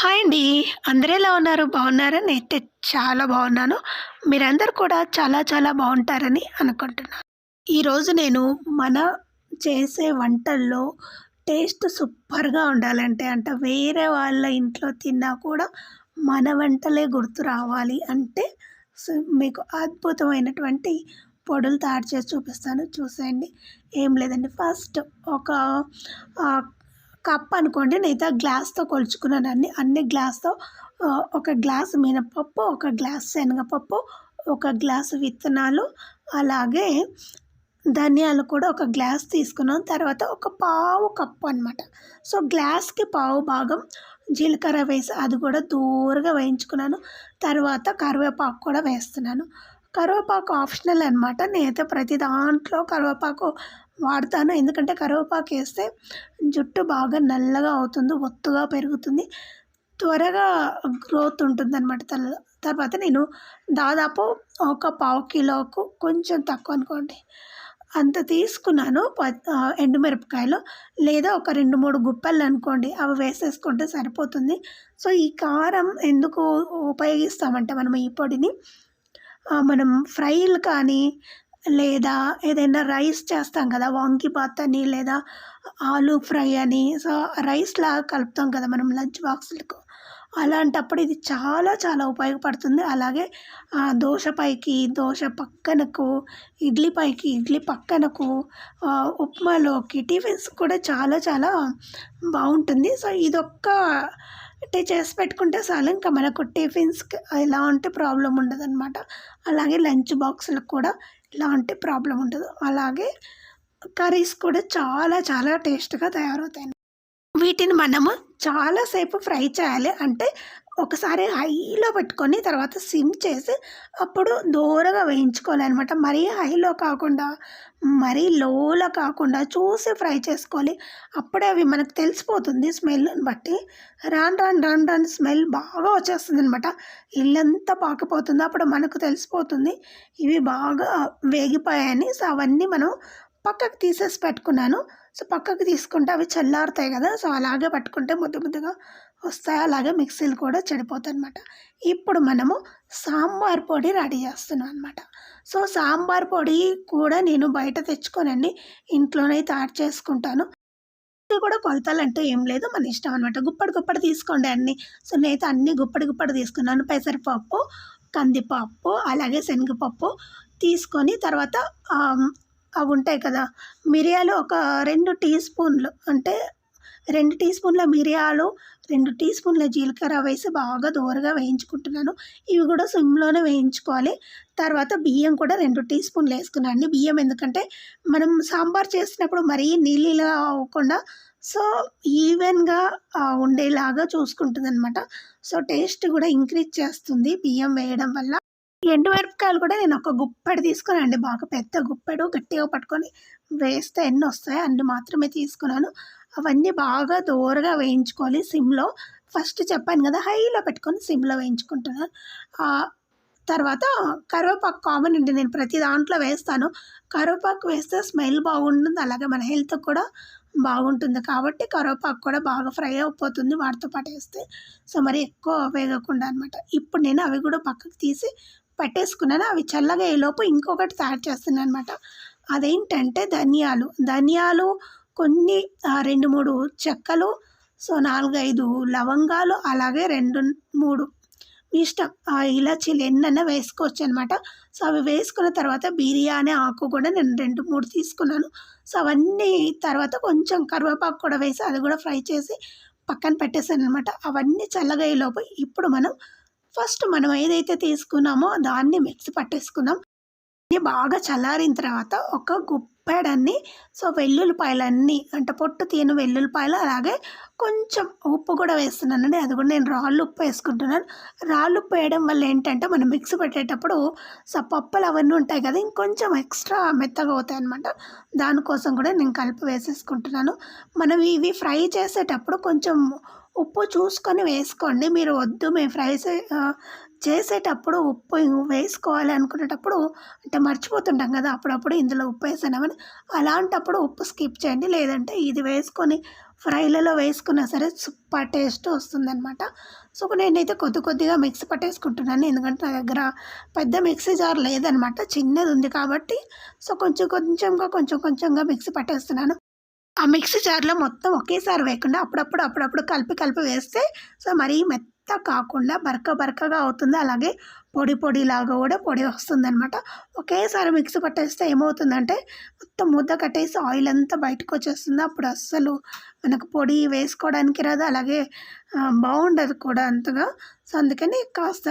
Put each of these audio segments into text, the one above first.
Hi అండి. అందరూ ఎలా ఉన్నారు? బాగున్నారా? నేనైతే చాలా బాగున్నాను. మీరందరూ కూడా చాలా చాలా బాగుంటారని అనుకుంటున్నాను. ఈరోజు నేను మన చేసే వంటల్లో టేస్ట్ సూపర్గా ఉండాలంటే అంటే వేరే వాళ్ళ ఇంట్లో తిన్నా కూడా మన వంటలే గుర్తు రావాలి అంటే సో మీకు అద్భుతమైనటువంటి పొడులు తయారు చేసి చూపిస్తాను. చూసేయండి. ఏం లేదండి. ఫస్ట్ ఒక కప్ అనుకోండి నేనైతే గ్లాస్తో కొలుచుకున్నాను. అన్ని అన్ని గ్లాస్తో ఒక గ్లాస్ మినపప్పు ఒక గ్లాస్ శనగపప్పు ఒక గ్లాసు విత్తనాలు అలాగే ధనియాలు కూడా ఒక గ్లాస్ తీసుకున్నాను. తర్వాత ఒక పావు కప్పు అనమాట సో గ్లాస్కి పావు భాగం జీలకర్ర వేసి అది కూడా దూరగా వేయించుకున్నాను. తర్వాత కరివేపాకు కూడా వేస్తున్నాను. కరివేపాకు ఆప్షనల్ అనమాట నేనైతే ప్రతి దాంట్లో కరివేపాకు వాడతాను. ఎందుకంటే కరివేపాకు వేస్తే జుట్టు బాగా నల్లగా అవుతుంది ఒత్తుగా పెరుగుతుంది. త్వరగా గ్రోత్ ఉంటుంది అనమాట తర్వాత నేను దాదాపు ఒక పావు కిలోకు కొంచెం తక్కువ అనుకోండి. అంత తీసుకున్నాను ప- ఎండుమిరపకాయలు లేదా ఒక రెండు మూడు గుప్పలు అనుకోండి అవి వేసేసుకుంటే సరిపోతుంది. సో ఈ కారం ఎందుకు ఉపయోగిస్తామంటే మనం ఈ పొడిని మనం ఫ్రైలు కానీ లేదా ఏదైనా రైస్ చేస్తాం కదా వాంగిబాత్ అని లేదా ఆలూ ఫ్రై అని. సో రైస్లా కలుపుతాం కదా మనం లంచ్ బాక్సులకు. అలాంటప్పుడు ఇది చాలా చాలా ఉపయోగపడుతుంది. అలాగే దోశ పైకి దోశ పక్కనకు ఇడ్లీ పైకి ఇడ్లీ పక్కనకు ఉప్మాలోకి టిఫిన్స్ కూడా చాలా చాలా బాగుంటుంది. సో ఇదొక్క అంటే చేసి పెట్టుకుంటే చాలు. ఇంకా మనకు టిఫిన్స్కి ఎలాంటి ప్రాబ్లం ఉండదు అనమాట అలాగే లంచ్ బాక్సులకు కూడా ఎలాంటి ప్రాబ్లం ఉండదు. అలాగే కర్రీస్ కూడా చాలా చాలా టేస్ట్గా తయారవుతాయి. వీటిని మనము చాలాసేపు ఫ్రై చేయాలి. అంటే ఒకసారి హైలో పెట్టుకొని తర్వాత సిమ్ చేసి అప్పుడు దూరగా వేయించుకోవాలన్నమాట. మరీ హైలో కాకుండా మరీ లోలో కాకుండా చూసి ఫ్రై చేసుకోవాలి. అప్పుడే అవి మనకు తెలిసిపోతుంది స్మెల్ని బట్టి. రాను రాను రాను రాను స్మెల్ బాగా వచ్చేస్తుంది అనమాట ఇల్లంతా పాకిపోతుంది. అప్పుడు మనకు తెలిసిపోతుంది ఇవి బాగా వేగిపోయాయని. సో అవన్నీ మనం పక్కకు తీసేసి పెట్టుకున్నాను. సో పక్కకు తీసుకుంటే అవి చల్లారుతాయి కదా. సో అలాగే పట్టుకుంటే ముద్దు ముద్దుగా వస్తాయి. అలాగే మిక్సీలు కూడా చెడిపోతాయి అనమాట ఇప్పుడు మనము సాంబార్ పొడి రెడీ చేస్తున్నాం అనమాట సో సాంబార్ పొడి కూడా నేను బయట తెచ్చుకోనండి ఇంట్లోనే తయారు చేసుకుంటాను. ఇది కూడా కొలతలు అంటే ఏం లేదు. మన ఇష్టం అనమాట గుప్పడి గుప్పడి తీసుకోండి అన్నీ. సో నేనైతే అన్నీ గుప్పడి గుప్పడి తీసుకున్నాను. పెసరపప్పు కందిపప్పు అలాగే శనగపప్పు తీసుకొని తర్వాత అవి ఉంటాయి కదా మిరియాలు ఒక రెండు టీ స్పూన్లు అంటే రెండు టీ స్పూన్ల మిరియాలు రెండు టీ స్పూన్ల జీలకర్ర వేసి బాగా దోరగా వేయించుకుంటున్నాను. ఇవి కూడా సిమ్లోనే వేయించుకోవాలి. తర్వాత బియ్యం కూడా రెండు టీ స్పూన్లు వేసుకున్నాను అండి. బియ్యం ఎందుకంటే మనం సాంబార్ చేసినప్పుడు మరీ నీళ్ళగా అవ్వకుండా సో ఈవెన్గా ఉండేలాగా చూసుకుంటుంది అనమాట సో టేస్ట్ కూడా ఇంక్రీజ్ చేస్తుంది బియ్యం వేయడం వల్ల. ఎండుమిరపకాయలు కూడా నేను ఒక గుప్పెడు తీసుకున్నానండి బాగా పెద్ద గుప్పెడు గట్టిగా పట్టుకొని వేస్తే ఎన్ని వస్తాయో అన్ని మాత్రమే తీసుకున్నాను. అవన్నీ బాగా దోరగా వేయించుకోవాలి సిమ్లో. ఫస్ట్ చెప్పాను కదా హైలో పెట్టుకొని సిమ్లో వేయించుకుంటున్నాను తర్వాత కరివేపాకు కామన్ అండి నేను ప్రతి దాంట్లో వేస్తాను. కరివేపాకు వేస్తే స్మెల్ బాగుంటుంది అలాగే మన హెల్త్ కూడా బాగుంటుంది. కాబట్టి కరివేపాకు కూడా బాగా ఫ్రై అయిపోతుంది వాటితో పాటు వేస్తే. సో మరి ఎక్కువ వేగకుండా అనమాట ఇప్పుడు నేను అవి కూడా పక్కకు తీసి పెట్టేసుకున్నాను. అవి చల్లగా లోపు ఇంకొకటి తయారు చేస్తున్నాను అనమాట అదేంటంటే ధనియాలు. ధనియాలు కొన్ని రెండు మూడు చెక్కలు సో నాలుగైదు లవంగాలు అలాగే రెండు మూడు మీ ఇష్టం. ఆ ఇలాచీలు ఎన్నైనా వేసుకోవచ్చు అనమాట సో అవి వేసుకున్న తర్వాత బిర్యానీ ఆకు కూడా నేను రెండు మూడు తీసుకున్నాను. సో అవన్నీ తర్వాత కొంచెం కరివేపాకు కూడా వేసి అది కూడా ఫ్రై చేసి పక్కన పెట్టేసాను అనమాట అవన్నీ చల్లగా లోపు ఇప్పుడు మనం ఫస్ట్ మనం ఏదైతే తీసుకున్నామో దాన్ని మిక్సీ పట్టేసుకున్నాం. ఇది బాగా చల్లారిన తర్వాత ఒక గుప్పెడన్ని సో వెల్లుల్లిపాయలన్నీ అంటే పొట్టు తీయని వెల్లుల్లిపాయలు అలాగే కొంచెం ఉప్పు కూడా వేస్తున్నానండి. అది కూడా నేను రాళ్ళు ఉప్పు వేసుకుంటున్నాను. రాళ్ళు ఉప్పు వేయడం వల్ల ఏంటంటే మనం మిక్స్ పెట్టేటప్పుడు సో పప్పులు అవన్నీ ఉంటాయి కదా ఇంకొంచెం ఎక్స్ట్రా మెత్తగా అవుతాయి అనమాట దానికోసం కూడా నేను కలిపి వేసేసుకుంటున్నాను. మనం ఇవి ఫ్రై చేసేటప్పుడు కొంచెం ఉప్పు చూసుకొని వేసుకోండి. మీరు వద్దు మేము ఫ్రై చేసేటప్పుడు ఉప్పు వేసుకోవాలి అనుకునేటప్పుడు అంటే మర్చిపోతుంటాం కదా అప్పుడప్పుడు ఇందులో ఉప్పు వేసామని అలాంటప్పుడు ఉప్పు స్కిప్ చేయండి లేదంటే ఇది వేసుకొని ఫ్రైలలో వేసుకున్నా సరే సూపర్ టేస్ట్ వస్తుందన్నమాట. సో నేనైతే కొద్ది కొద్దిగా మిక్సీ పట్టేసుకుంటున్నాను ఎందుకంటే నా దగ్గర పెద్ద మిక్సీ జార్ లేదనమాట చిన్నది ఉంది కాబట్టి. సో కొంచెం కొంచెంగా కొంచెం కొంచెంగా మిక్సీ పట్టేస్తున్నాను. ఆ మిక్సీ జార్లో మొత్తం ఒకేసారి వేయకుండా అప్పుడప్పుడు అప్పుడప్పుడు కలిపి కలిపి వేస్తే సో మరీ మెత్త కాకుండా బరక బరకగా అవుతుంది. అలాగే పొడి పొడిలాగా కూడా పొడి వస్తుందనమాట ఒకేసారి మిక్సీ పట్టేస్తే ఏమవుతుందంటే మొత్తం ముద్ద కట్టేసి ఆయిల్ అంతా బయటకు వచ్చేస్తుంది. అప్పుడు అస్సలు మనకు పొడి వేసుకోవడానికి రాదు. అలాగే బాగుండదు కూడా అంతగా. సో అందుకని కాస్త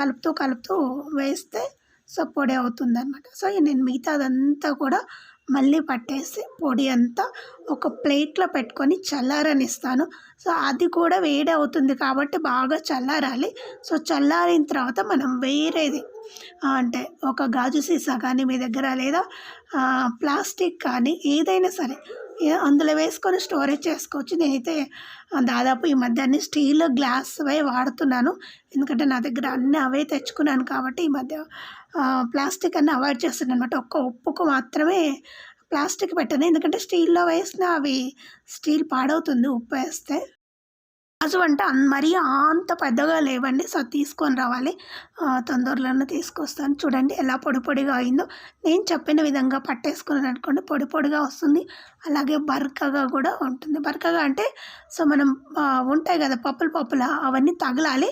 కలుపుతూ కలుపుతూ వేస్తే సో పొడి అవుతుంది అనమాట సో నేను మిగతాదంతా కూడా మళ్ళీ పట్టేసి పొడి అంతా ఒక ప్లేట్లో పెట్టుకొని చల్లారనిస్తాను. సో అది కూడా వేడి అవుతుంది కాబట్టి బాగా చల్లారాలి. సో చల్లారిన తర్వాత మనం వేరేది అంటే ఒక గాజు సీసా కానీ మీ దగ్గర లేదా ప్లాస్టిక్ కానీ ఏదైనా సరే అందులో వేసుకొని స్టోరేజ్ చేసుకోవచ్చు. నేనైతే దాదాపు ఈ మధ్య అన్ని స్టీల్ గ్లాస్వే వాడుతున్నాను. ఎందుకంటే నా దగ్గర అన్నీ అవే తెచ్చుకున్నాను కాబట్టి ఈ మధ్య ప్లాస్టిక్ అన్నీ అవాయిడ్ చేస్తున్నాను అనమాట ఒక్క ఉప్పుకు మాత్రమే ప్లాస్టిక్ పెట్టాను. ఎందుకంటే స్టీల్లో వేసిన అవి స్టీల్ పాడవుతుంది ఉప్పు వేస్తే. గాజు అంటే మరీ అంత పెద్దగా లేవండి సో తీసుకొని రావాలి. తొందరలోనే తీసుకొస్తాను. చూడండి ఎలా పొడి పొడిగా అయిందో. నేను చెప్పిన విధంగా పట్టేసుకున్నాను అనుకోండి పొడి పొడిగా వస్తుంది. అలాగే బరకగా కూడా ఉంటుంది. బరకగా అంటే సో మనం ఉంటాయి కదా పప్పులు పప్పుల అవన్నీ తగలాలి.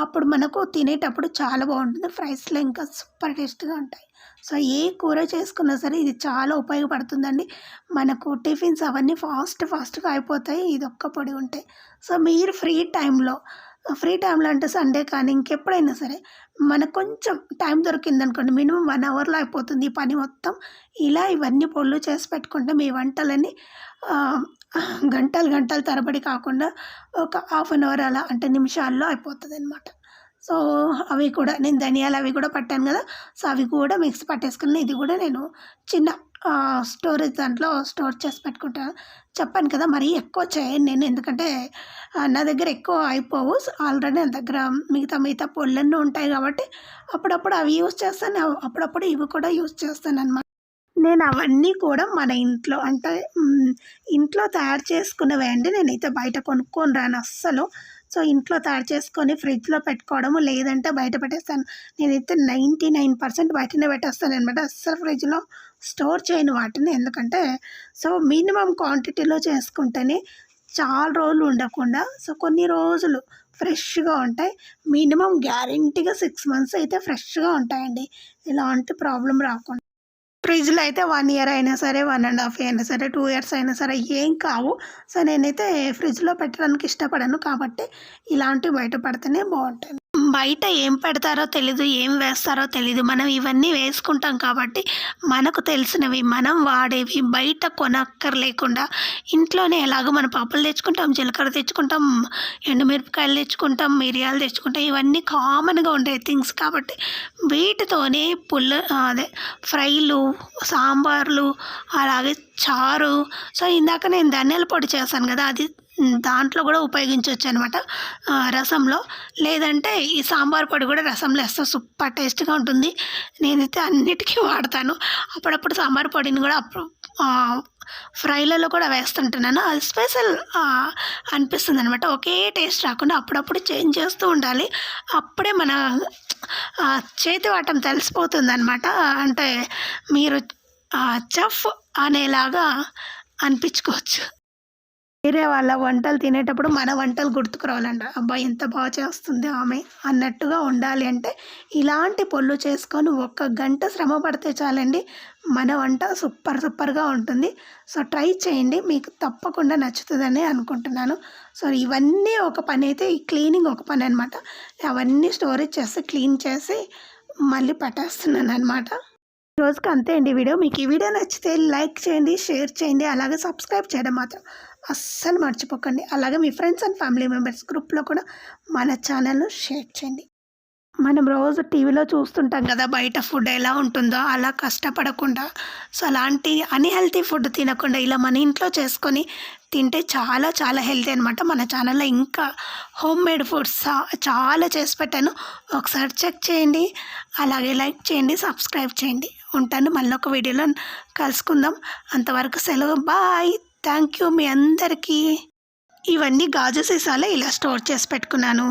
అప్పుడు మనకు తినేటప్పుడు చాలా బాగుంటుంది. ఫ్రైస్లో ఇంకా సూపర్ టేస్ట్గా ఉంటాయి. సో ఏ కూర చేసుకున్నా సరే ఇది చాలా ఉపయోగపడుతుందండి. మనకు టిఫిన్స్ అవన్నీ ఫాస్ట్ ఫాస్ట్గా అయిపోతాయి. ఇది ఒక్క పొడి ఉంటాయి సో మీరు ఫ్రీ టైంలో ఫ్రీ టైంలో అంటే సండే కానీ ఇంకెప్పుడైనా సరే మనకు కొంచెం టైం దొరికింది అనుకోండి మినిమం వన్ అవర్లో అయిపోతుంది ఈ పని మొత్తం. ఇలా ఇవన్నీ పొళ్ళు చేసి పెట్టుకుంటే మీ వంటలని గంటలు గంటలు తరబడి కాకుండా ఒక హాఫ్ అన్ అవర్ అలా అంటే నిమిషాల్లో అయిపోతుంది అనమాట సో అవి కూడా నేను ధనియాలు అవి కూడా పట్టాను కదా సో అవి కూడా మిక్స్ పట్టేసుకుని ఇది కూడా నేను చిన్న స్టోరేజ్ దాంట్లో స్టోర్ చేసి పెట్టుకుంటాను చెప్పాను కదా మరీ ఎక్కువ చేయను నేను ఎందుకంటే నా దగ్గర ఎక్కువ అయిపోవు. ఆల్రెడీ నా దగ్గర మిగతా మిగతా పొళ్ళన్నీ ఉంటాయి కాబట్టి అప్పుడప్పుడు అవి యూస్ చేస్తాను అప్పుడప్పుడు ఇవి కూడా యూస్ చేస్తాను అనమాట నేను అవన్నీ కూడా మన ఇంట్లో అంటే ఇంట్లో తయారు చేసుకునేవి అండి. నేనైతే బయట కొనుక్కొని రాను అస్సలు. సో ఇంట్లో తయారు చేసుకొని ఫ్రిడ్జ్లో పెట్టుకోవడము లేదంటే బయట పెట్టేస్తాను. నేనైతే నైంటీ నైన్ పర్సెంట్ బయటనే పెట్టేస్తాను అనమాట అస్సలు ఫ్రిడ్జ్లో స్టోర్ చేయను వాటిని. ఎందుకంటే సో మినిమం క్వాంటిటీలో చేసుకుంటేనే చాలా రోజులు ఉండకుండా సో కొన్ని రోజులు ఫ్రెష్గా ఉంటాయి. మినిమం గ్యారంటీగా సిక్స్ మంత్స్ అయితే ఫ్రెష్గా ఉంటాయండి. ఎలాంటి ప్రాబ్లం రాకుండా. ఫ్రిడ్జ్లో అయితే వన్ ఇయర్ అయినా సరే వన్ అండ్ హాఫ్ అయినా సరే టూ ఇయర్స్ అయినా సరే ఏం కావు. సో నేనైతే ఫ్రిడ్జ్లో పెట్టడానికి ఇష్టపడను కాబట్టి ఇలాంటివి బయట పడితేనే బాగుంటుంది బయట ఏం పెడతారో తెలీదు ఏం వేస్తారో తెలీదు. మనం ఇవన్నీ వేసుకుంటాం కాబట్టి మనకు తెలిసినవి మనం వాడేవి బయట కొనక్కర్లేకుండా ఇంట్లోనే ఎలాగో మనం పప్పులు తెచ్చుకుంటాం జీలకర్ర తెచ్చుకుంటాం ఎండుమిరపకాయలు తెచ్చుకుంటాం మిరియాలు తెచ్చుకుంటాం. ఇవన్నీ కామన్గా ఉండే థింగ్స్ కాబట్టి వీటితోనే పుల్ల అదే ఫ్రైలు సాంబార్లు అలాగే చారు. సో ఇందాక నేను ధనియాల పొడి చేశాను కదా అది దాంట్లో కూడా ఉపయోగించవచ్చు అనమాట రసంలో. లేదంటే ఈ సాంబార్ పొడి కూడా రసంలో వేస్తే సూపర్ టేస్ట్గా ఉంటుంది. నేనైతే అన్నిటికీ వాడతాను. అప్పుడప్పుడు సాంబార్ పొడిని కూడా అప్పుడు ఫ్రైలలో కూడా వేస్తుంటున్నాను. అది స్పెషల్ అనిపిస్తుంది అనమాట ఒకే టేస్ట్ రాకుండా అప్పుడప్పుడు చేంజ్ చేస్తూ ఉండాలి. అప్పుడే మన చేతి వాటం తెలిసిపోతుంది అనమాట అంటే మీరు చఫ్ అనేలాగా అనిపించుకోవచ్చు. వేరే వాళ్ళ వంటలు తినేటప్పుడు మన వంటలు గుర్తుకు రావాలంట అబ్బా ఎంత బాగా చేస్తుంది ఆమె అన్నట్టుగా ఉండాలి అంటే ఇలాంటి పొల్లు చేసుకొని ఒక్క గంట శ్రమ పడితే చాలండి మన వంట సూపర్ సూపర్గా ఉంటుంది. సో ట్రై చేయండి. మీకు తప్పకుండా నచ్చుతుందని అనుకుంటున్నాను. సో ఇవన్నీ ఒక పని అయితే ఈ క్లీనింగ్ ఒక పని అనమాట అవన్నీ స్టోరేజ్ చేసి క్లీన్ చేసి మళ్ళీ పట్టేస్తున్నాను అనమాట రోజుకి అంతే అండి వీడియో. మీకు ఈ వీడియో నచ్చితే లైక్ చేయండి షేర్ చేయండి అలాగే సబ్స్క్రైబ్ చేయడం మాత్రం అస్సలు మర్చిపోకండి. అలాగే మీ ఫ్రెండ్స్ అండ్ ఫ్యామిలీ మెంబర్స్ గ్రూప్లో కూడా మన ఛానల్ను షేర్ చేయండి. మనం రోజు టీవీలో చూస్తుంటాం కదా బయట ఫుడ్ ఎలా ఉంటుందో అలా కష్టపడకుండా సో అలాంటి అన్హెల్తీ ఫుడ్ తినకుండా ఇలా మన ఇంట్లో చేసుకొని తింటే చాలా చాలా హెల్తీ అనమాట మన ఛానల్లో ఇంకా హోమ్ మేడ్ ఫుడ్స్ చాలా చేసి పెట్టాను. ఒకసారి చెక్ చేయండి. అలాగే లైక్ చేయండి సబ్స్క్రైబ్ చేయండి. ఉంటాను. మళ్ళీ ఒక వీడియోలో కలుసుకుందాం. అంతవరకు సెలవు. బాయ్. థ్యాంక్ యూ మీ అందరికీ. ఇవన్నీ గాజు సీసాలో ఇలా స్టోర్ చేసి పెట్టుకున్నాను.